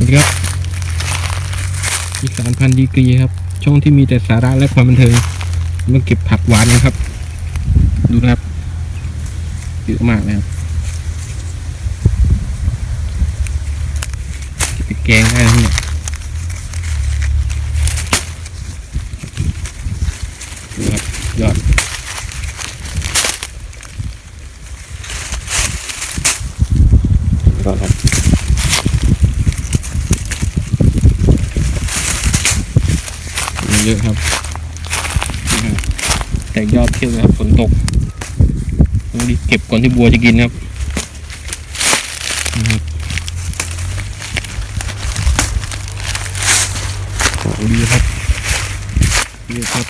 สวัสดีครับอีสานพันธุ์ดีกรีครับ ช่องที่มีแต่สาระและความบันเทิงมาเก็บผักหวานนะครับ ดูนะครับเยอะมากนะครับเก็บไปแกงได้เนี่ยดูครับยอดก่อนครับ เยอะครับแต่ยอดเที่ยวเลยครับฝนตกต้องรีบเก็บก่อนที่บัวจะกินครับนะครับโอ้ดีครับเยอครับ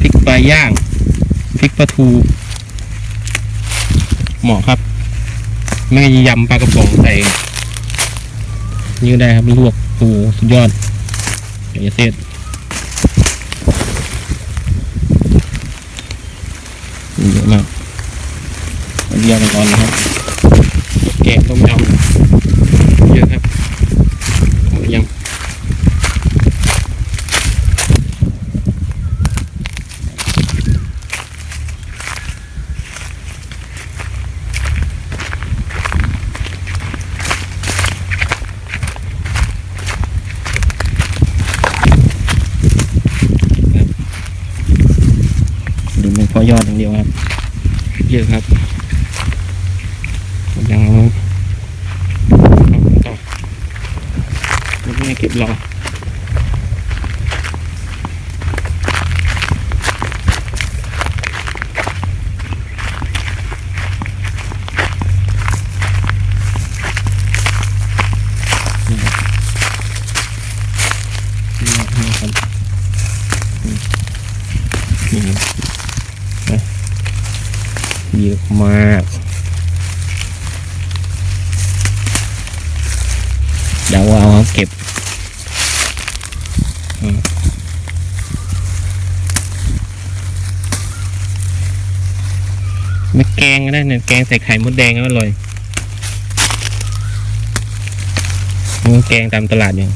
พริกปลาย่างพริกปลาทู เหมาะครับ ไม่ยำปลากระป๋องใส่นี่ก็ได้ครับลวกปูสุดยอดอย่าเสียดเยอะมากเรียงร้อนนะครับ แกงต้มยำเยอะครับต้มยำดูเป็นพอยอดอย่างเดียวครับ เยอะครับยังต่อแล้วแม่เก็บรอนี่ครับนี่ครับนี่ครับนี่ครับไปเยอะ มาก เดี๋ยวเอาเก็บมไม่แกงก็ได้เนี่ยแกงใส่ไข่มดแดงก็อร่อยมันแกงตามตลาดอย่าง